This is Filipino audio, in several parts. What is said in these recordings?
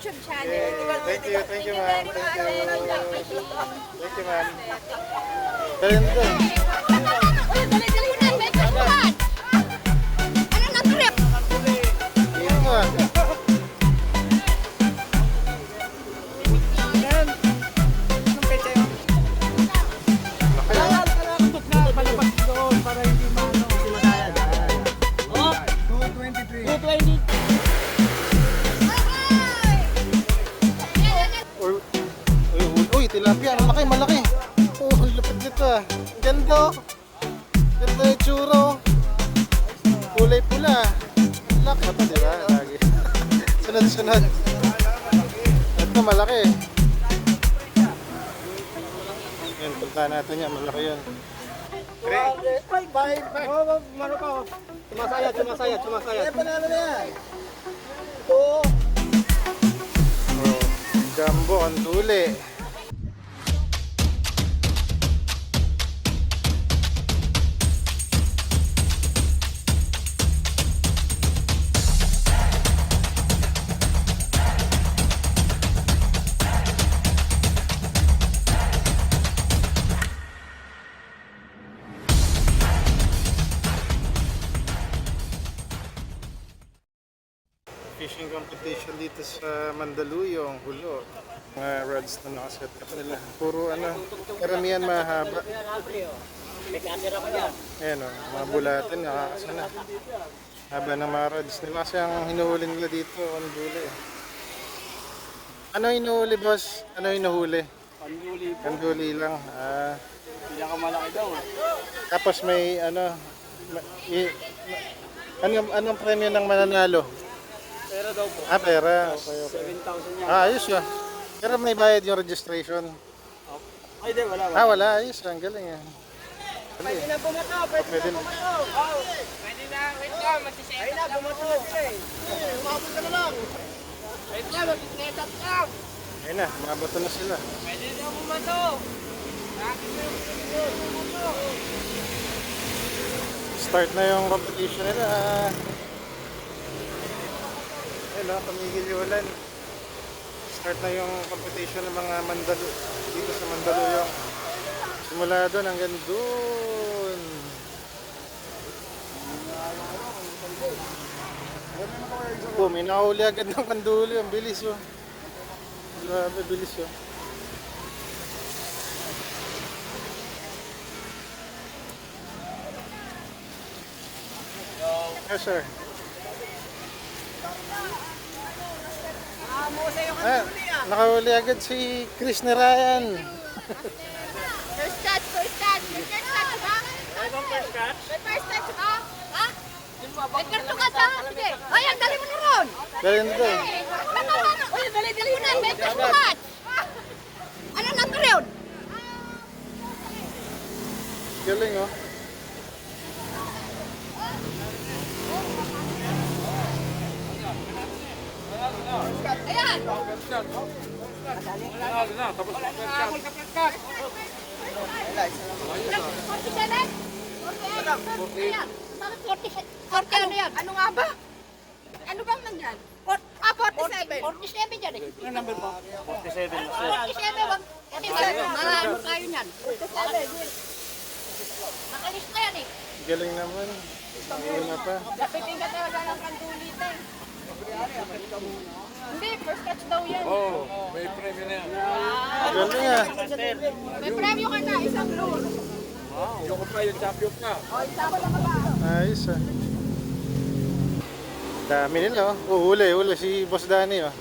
YouTube channel. Yeah. Thank you, thank you, ma'am. Thank you. Thank you, ma'am. Ganda. Uy, Ganda oh. Ganda yung tsura oh. Kulay pula. Laki. Ito, di ba? Lagi. sunod, sunod. Ito, malaki. Yan, punta natin yan. Malaki yan. Sumasayat, sumasayat, sumasayat. Oh, jumbo, ang tuli. Fishing competition dito sa Mandaluyong, Hulo. Mga rods na nakaset up nila. Puro ano, karamihan mahaba. Ayan o, mga bulatan, nakakasana. Haba ng mga rods nila. Kasi ang hinuhuli nila dito, ang duli. Ano hinuhuli, boss? Ano hinuhuli? Panduli po. Kanduli lang. Ah, Pinakamalaki daw. tapos may ano, ma- i- ma- anong, anong premyo ng mananalo? Pero daw po. Ah, pera. Okay, okay. 7,000 yan. Ah, ayos yun. Pero may bayad yung registration. Ay, di, wala. Ah, wala. Ayos. Ang galing yan. Pwede na bumato, pwede Pwede na bumato. Oh. Pwede na, wait lang, masiset. Ay na, bumato eh. Eh, umabot ka na lang. Wait up lang. Ayun na, mabato na sila. Pwede na bumato. Bakit na yung bumato? Start na yung competition nila. Na, tumigil yung. Start na yung competition ng mga Mandalo dito sa Mandaluyong. Simula doon hanggang doon. Oh, may nakahuli agad ng kanduli. Ang bilis oh. Grabe, bilis oh. Yes, sir. Ah, nakahuli agad si Chris na Ryan. First touch, first touch. May first touch ba? first touch? May first touch ba? Ha? May karto ka sa? Sige. Ayan, dali mo na ron. Galing na doon. Uy, dali-dali mo na. May first touch. Ano number yun? Galing oh. Ayan. Forty-seven? Ayan. Bakit forty- forty ano yan? Ano nga ba? Ano bang nandyan? Ah, 47. 47 dyan eh. Ano number mo? 47. 47. wag- 47. Marano tayo niyan. 47. Nakalis na yan eh. Galing naman. Una pa. Dapitin ka talaga ng kandulita eh. Hindi, first catch daw yan. Galing ah. May premyo ka na, isang blue. Yung ko pa yung champion ka. O, isang lang ba? Ayos ah. Dami nila oh. Oh, huli, huli si Boss Danny oh.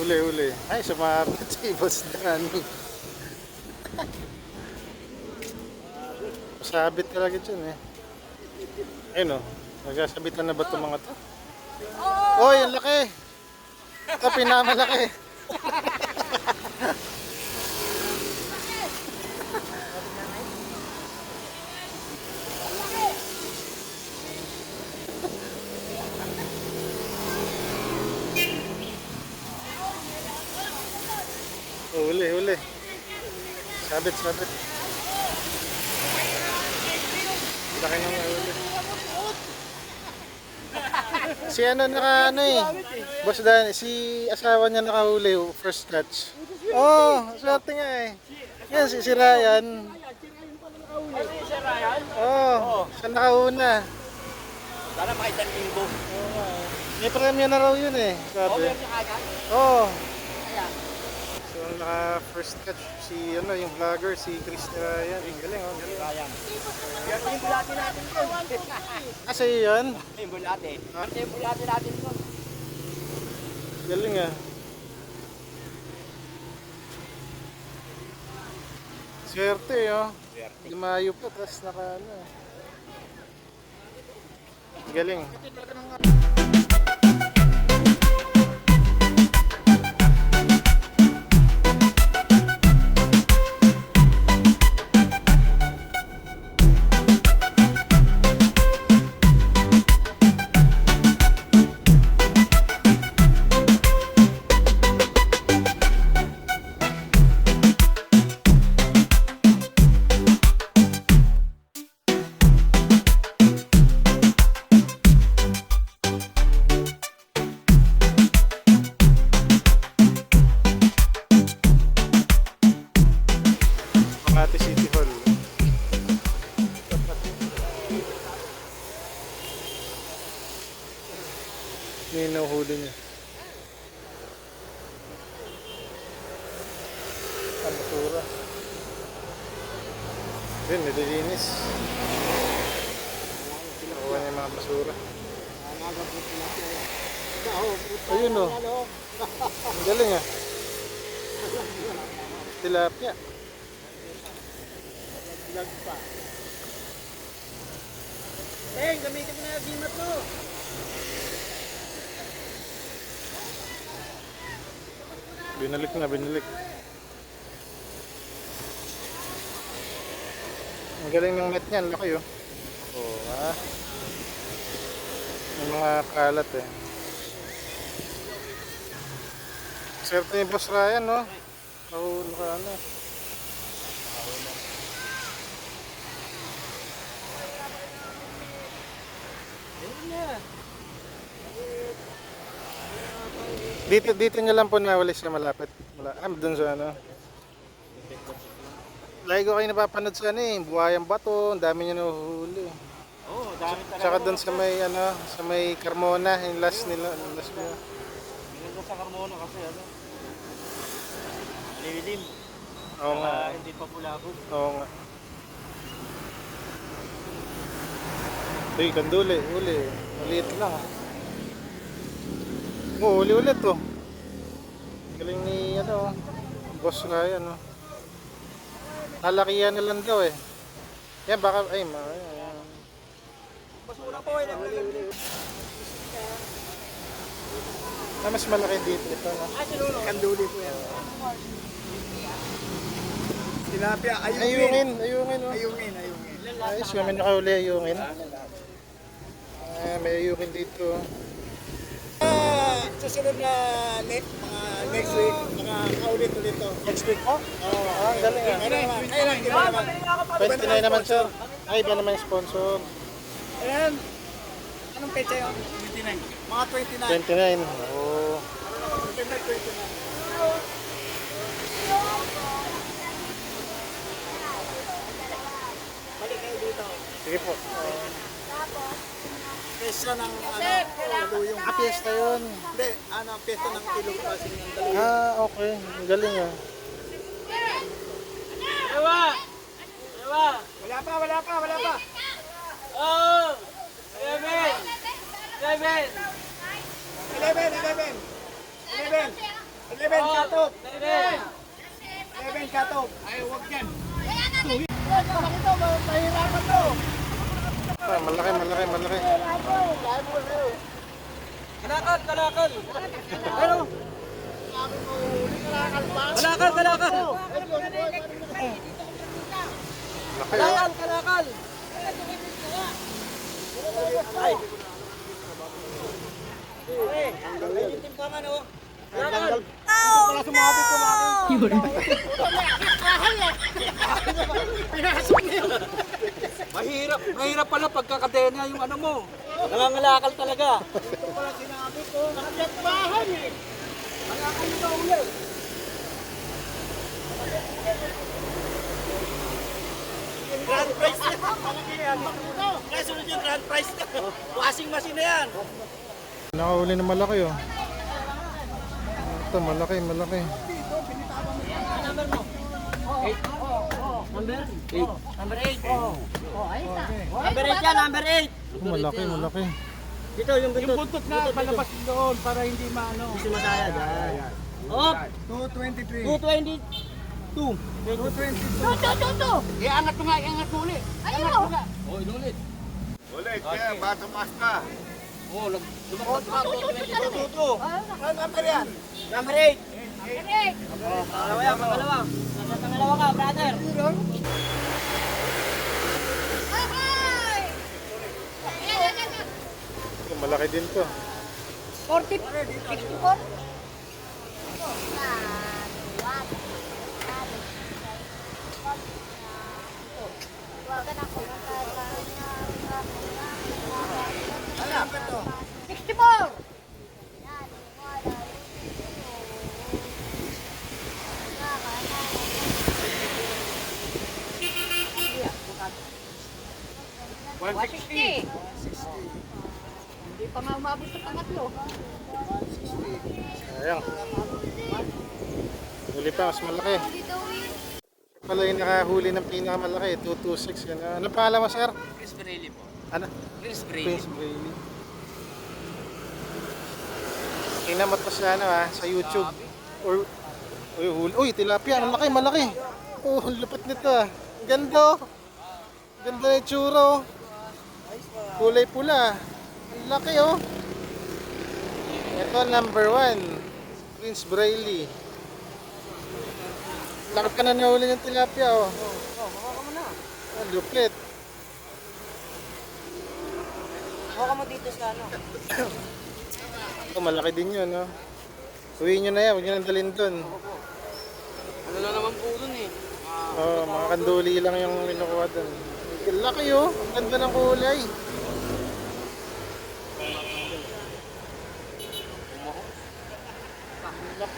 Huli, huli. Ay, sumapit si Boss Danny. Masabit talaga dyan eh. Ayun oh. Nagsasabitan na ba itong mga to? Oh, yung laki! Ito, pinamalaki. Oh, huli, huli. Sabit, sabit. Laki ng huli. Si ano naka ano eh. Boss Dan, si asawa niya nakahuli, oh, first catch. Oh, swerte nga eh. Yan, si, si Ryan. Oh, siya nakauna. Sana makita ng linggo. May premyo na raw yun eh. Sabi. Oh. So naka first catch si ano yung vlogger si Chris Ryan. Ang galing oh. Sayang. Yan yung bulati natin yun. Kasi yun. Yung bulati. Yan yung bulati natin yun. Galing ah. Swerte oh. Lumayo pa tapos naka ano. Galing. May nahuhuli niya. Ang basura. Yun, nililinis. Nakuha niya yung mga basura. Ayun o. Ang galing ah. Tilapia. Eh, gamitin mo na yung gimat mo. Binalik na, binalik. Ang galing ng net niyan, laki oh. Oo, ah. May mga kalat eh. Swerte ni Boss Ryan, no? Nahulog ka ano. Dito, dito niya lang po nawali siya malapit. Mala, ah, dun sa ano. Lagi ko kayo napapanood sa ano eh, buhayang bato, ang dami niya nahuhuli. Oo, dami talaga. Tsaka dun sa may ano, sa may Carmona, yung last nila, yung last nila. Maganda sa Carmona kasi ano. Lilim. Oo nga, hindi pa pulabog. oo nga. Uy, kanduli, uli. Maliit lang ah. Oo, uli ulit oh. Galing ni ano, boss Ryan oh. Nalakihan na lang daw eh. Yan baka, ay ma. Basura po eh. Ah, mas malaki dito ito no. Ah. Kanduli po yan. Tilapia, Ayungin, ayungin oh. Ayungin, ayungin. Ayos, kami nakahuli ayungin. Ah, may ayungin dito. Susunod na next, mga next week, mga kaulit ulit to. Next week po? Oo, ah, galing ah. Kaya naman, kaya lang, iba naman. 29 naman sir. Ay, iba naman yung sponsor. Ayan. Anong pecha yun? 29. Mga 29. 29. Oo. September 29. Balik kayo dito. Sige po. Pesta ng ano, daluyong. Ah, piyesta yun. Hindi, ano, pesta ng ilong kasi ng daluyong. Ah, okay. Ang galing ah. Ewa! Ewa! Wala pa, wala pa, wala pa. Oh! Eleven! Eleven! Eleven, eleven! Eleven! Eleven, katop! Eleven! Eleven, katop! Ay, huwag yan! Mahirapan to! Ah, malaki, malaki, malaki. Kalakal, kalakal! Ano? Kalakal, kalakal! Oh. Kalakal, kalakal! Ay! Ay, may timpangan oh! Kalakal! Wala sumabit ko Mahirap, mahirap pala pagkakadena yung ano mo. Nangangalakal talaga. Grand prize na. Kaya sunod yung grand prize na. Washing machine na yan. Nakahuli na malaki oh. Ito, malaki, malaki. Number 8. Number 8. Number 8 yan, number 8. Oh, malaki, malaki. Dito yung buntot. Yung buntot na palabas doon para hindi maano. Hindi masaya dyan. Oh, 223. 222. 222. Tuto, tuto. Iangat mo nga, iangat mo ulit. Ayun. Oh, inulit. Ulit, kaya bata masta. Oh, lag. Tuto, tuto, tuto. Ano number yan? Number 8. Pangalawa yan, pangalawa. Nasa pangalawa ka, brother. Malaki din to. 40, 64? Wala ka na kung magkakaroon na Wala ka to. 160. Hindi pa nga umabot sa pangatlo. 160. Ayan. Huli pa, mas malaki. Siya eh. pala yung nakahuli ng pinakamalaki, 226. Yan. Ano pala mo, sir? Chris Braley po. Ano? Chris Braley. Chris Braley. Tinamot ko sa ano ha, sa YouTube. Or, uy, huli. Uy, tilapia. Ang laki, malaki. Oh, lupit nito ah. Ganda. Oh. Ganda yung tsuro. Oh. Kulay pula. Ang laki oh. Ito number one. Prince Braley. Laki pa na nahuli ng tilapia oh. Ang lupit. Hawakan mo dito sa ano. Ito, malaki din yun, no? Uwiin nyo na yan, huwag nyo nang dalhin dun. Ano na naman po dun eh. Oo, mga kanduli lang yung kinukuha. Ang Laki, oh! Ang ganda ng kulay.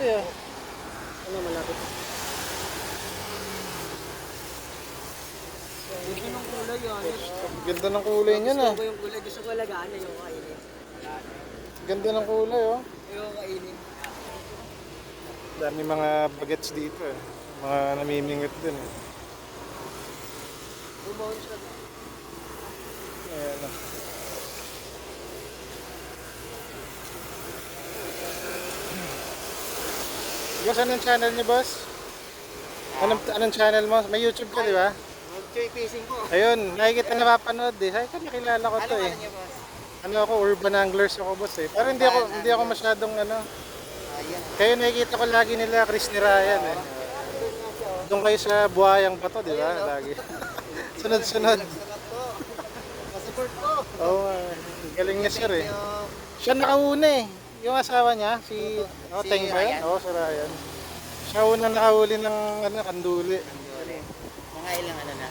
Ah. Ano malapit? Gusto ng kulay yan. Ang Ganda ng kulay niyan, ah. Gusto ko yung kulay. Gusto ko alagaan na yung kainin. Ganda ng kulay, oh. Yung kainin. Dami mga bagets dito, eh. Mga namimingit din, eh. Bumaon siya. Ayan, ah. Boss, anong channel niyo, boss? Anong, anong channel mo? May YouTube ka, di ba? Mag-joy fishing po. Ayun, nakikita na mapanood eh. Ay, nakilala ko to eh. niya boss? Ano ako, urban anglers ako boss eh. Pero hindi ako, hindi ako masyadong ano. Ayan. Kayo nakikita ko lagi nila, Chris ni Ryan eh. Doon kayo sa buhayang pa to, di ba? Lagi. Sunod-sunod. Support po. Oo eh. Galing niya sir eh. Siya nakauna eh. Yung asawa niya, si, oh, Si Teng ba yan? Oo, si Ryan. Siya una nakahuli ng ano, kanduli. Mga ilang ano na?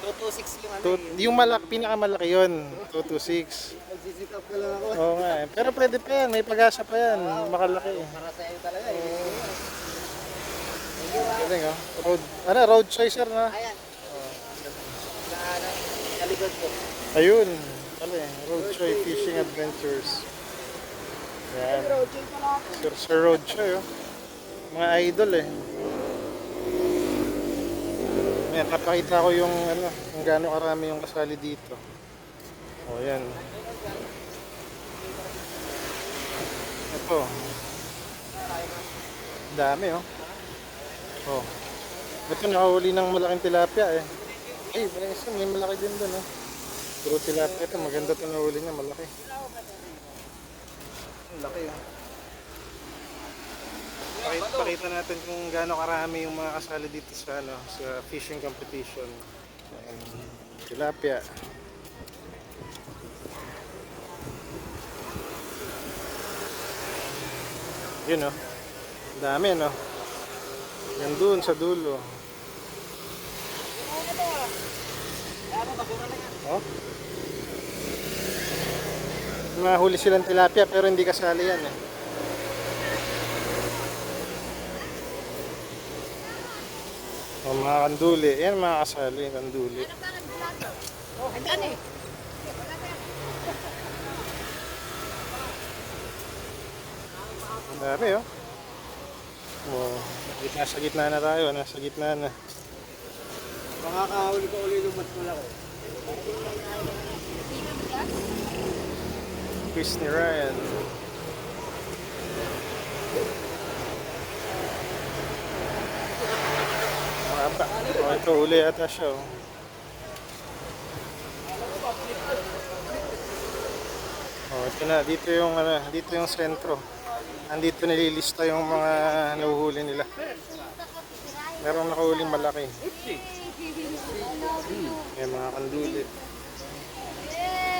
226 yung ano Two, yung malak, pinakamalaki yun, 226. Magsisikap ka lang ako. Oo nga eh. Pero pwede pa yan, may pag-asa pa yan. Makalaki eh. Para sa iyo talaga eh. Galing oh. Road, ano, road chaser na. Ayan. Sa ano? Sa likod po. Ayun. Ano eh, road choy fishing adventures. Yan. Sir, Sir Road Choy oh. Mga idol eh. Yan, napakita ko yung ano, kung gaano karami yung kasali dito. O yan. Ito. Dami oh. Oh. Ito nakahuli ng malaking tilapia eh. Ay, isa, may malaki din doon oh. Puro tilapia ito, maganda ito nahuli niya, malaki. Ang laki oh. Pakita, pakita natin kung gaano karami yung mga kasali dito sa ano, sa fishing competition. Ayan. Tilapia. Yun oh. Dami no. Yan doon sa dulo. Oh. Mahuli silang tilapia pero hindi kasali yan eh. O mga kanduli. Yan mga kasali, kanduli. Andyan eh. Ang dami oh. Oh, nasa gitna na tayo, nasa gitna na. Makakahuli ka uli ng mas malaki. Chris ni Ryan. Mahaba. Oh, ito uli ata siya oh. Oh, ito na. Dito yung ano, dito yung sentro. Andito nililista yung mga nahuhuli nila. Merong nakahuling malaki. May mga kanduli.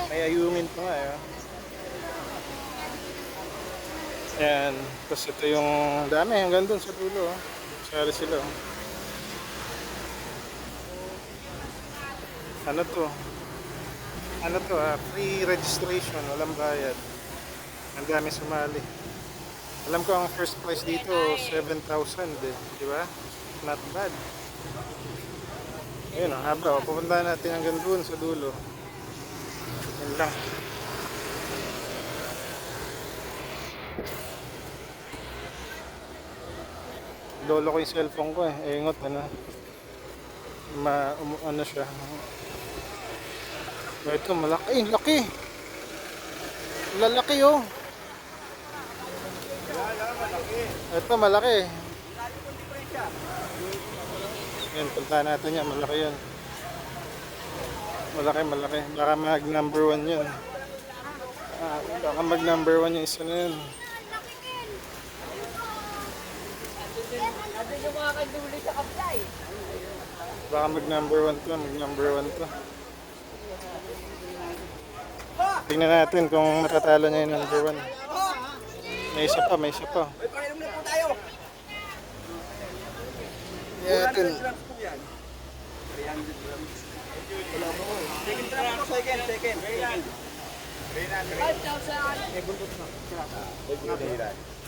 May ayungin pa nga eh. oh. Ayan. Tapos ito yung dami hanggang dun sa dulo. Oh. Sali sila. oh. Ano to? Ano to ah? Free registration. Walang bayad. Ang dami sumali. Alam ko ang first prize dito 7,000 eh. Di ba? Not bad. Ayun ang haba. oh. Pupunta natin hanggang dun sa dulo. Yun lang. Lolo ko yung cellphone ko eh. Ingot ano. Ma, um, ano siya. Ito malaki. Eh, laki. Lalaki oh. Ito malaki. Yan, punta natin yan. Malaki yan. Malaki, malaki. Baka mag number one yun. Ah, baka mag number one yung isa na yun. Kanduli sa kabila eh. Baka mag number one to, mag number one to. Tingnan natin kung matatalo niya yung number one. May isa pa, may isa pa. Yeah, natin. grams po yan. 300 grams. Wala po. Second grams po, second, second. Second. 5,000. Eh, buntot na. Three.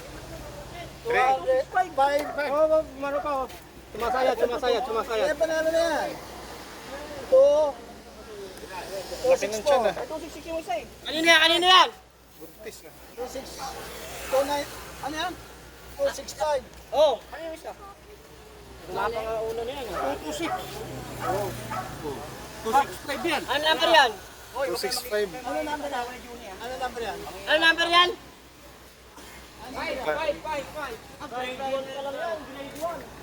Five, five, five. Oh, mano pa oh. Sumasayat, sumasayat, sumasayat. Eh, panalo na yan. Ito. Laki ng tiyan ah. 260 yung isa eh. Kanina yan, kanina yan. Buntis ah. 26. 29. Ano yan? 265. Oh, kanina yung isa. Napaka-una na yan. 226. 265 yan. Ano number yan? 265. Ano number yan? Ano number yan? Ano number yan?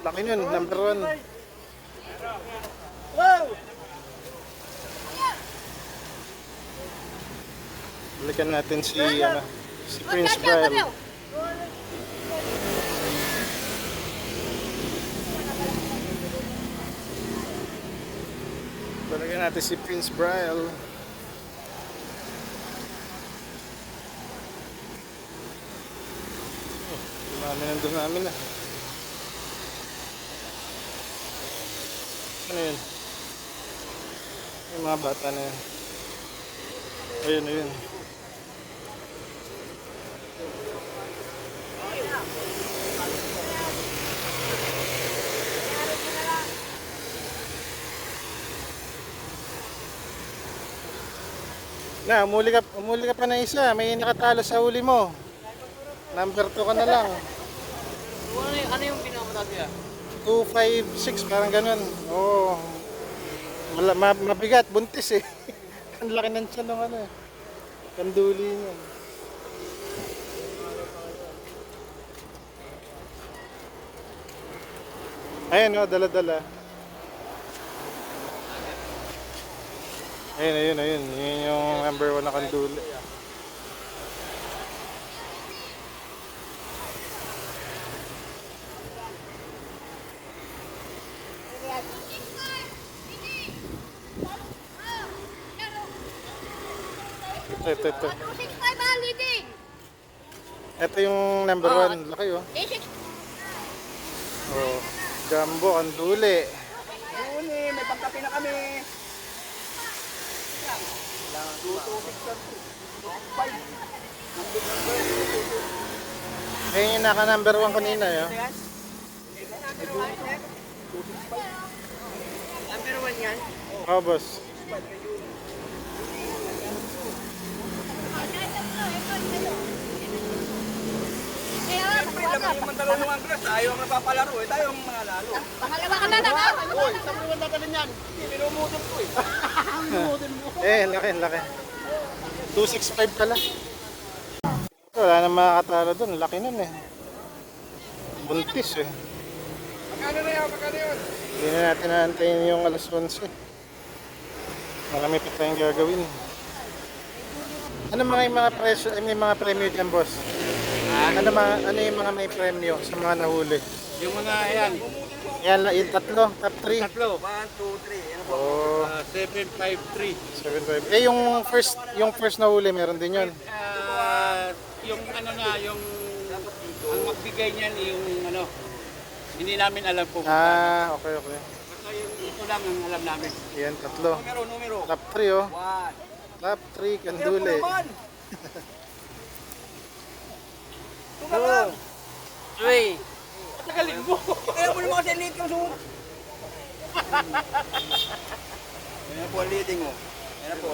Laki nun, number one. Wow! Balikan natin si, ano, si Prince Brian. Balikan natin si Prince Brian. Dumami ng dumami na. Ano yun? Yung mga bata na yun. Ayun, ayun. Na, umuli ka, umuli ka pa na isa. May nakatalo sa huli mo. Number 2 ka na lang. Ano, ano yung pinakamatag niya? 2, 5, 6, parang ganun. Oo. Mala, ma, mabigat, buntis eh. Ang laki ng tiyan ng ano eh. Kanduli niya. Ayun o, dala-dala. Ayun, ayun, ayun. Yun yung number one na kanduli. Ito, ito, ito. 265 ah, leading. Ito yung number one. Laki oh. A6. Oh, Jumbo, kanduli. Uni, may pagkapi na kami. Ayun yung naka number 1 kanina yun. Number one yan. Oh, boss. Laman yung mandalo ng Angles. Tayo ang napapalaro eh. Tayo ang mananalo. pangalawa ka na na nga. Uy, saan mo naman dadalhin yan? Minumudol ko eh. Eh, laki, laki. 265 pala. Wala na makakatalo doon. Laki nun eh. Buntis eh. Magkano na yan? Magkano yun? Hindi na natin naantayin yung alas 11. Marami pa tayong gagawin. Ano mga yung mga presyo, ay, may mga premyo dyan, boss? Ano, mga, ano yung mga may premyo sa mga nahuli? Yung mga yan, Yan, yung tatlo, top 3. tatlo. 1, 2, 3. Ano po? Oh, Ah, 753. 75. Eh, yung first, yung first nahuli, meron din yun. Ah, yung ano na, yung ang magbigay niyan yung ano, hindi namin alam kung Ah, okay, okay. Basta yung ito lang ang alam namin. Yan, tatlo. Numero, numero. Top 3, oh. 1. Top 3, Kaya po Tunga lang. Three. Tagalin mo. Kaya mo naman kasi late kang sumunod. Yan na po ang leading mo. Na po.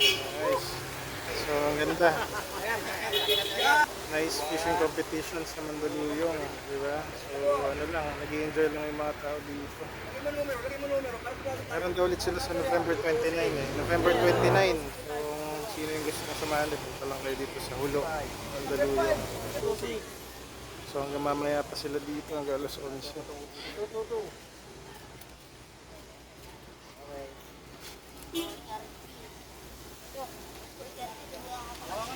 Nice. So, ang ganda. Nice fishing competition sa Mandaluyong, di ba? So, ano lang, nag enjoy lang yung mga tao dito. Meron daw ulit sila sa November 29 eh. November 29. So, yung gusto na sumali, punta lang kayo dito sa Hulo, Mandaluyong. So, hanggang mamaya pa sila dito, hanggang alas 11.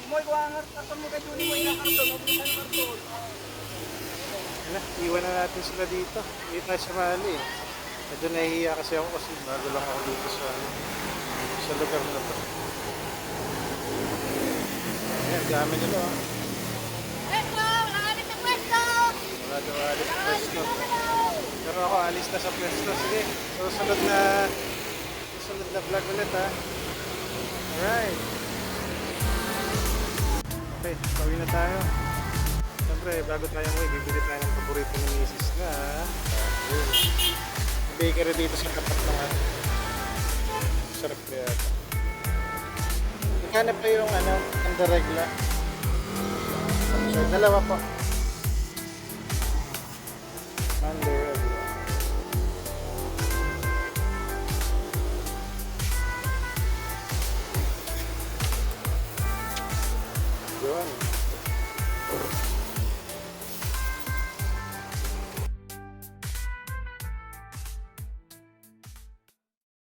mo, iwangat. Tatang mo kay Julie mo yung karton. Mabulisan ng karton. Yan na, iwan na natin sila dito. Hindi tayo sumali eh. Medyo nahihiya kasi ako kasi bago lang ako dito sa sa lugar na to. Dami nila oh. Pwesto, wala kami sa pwesto. Wala daw alis sa pwesto. Pero ako alis na sa pwesto. Sige, susunod na susunod na vlog ulit ha. Alright. Okay, pauwi na tayo. Siyempre, bago tayo umuwi, bibili tayo ng paborito ni Mrs. na yun. Bakery dito sa tapat ng. Sarap kaya. Magkano pa yung ano, ang regla? So, dalawa po.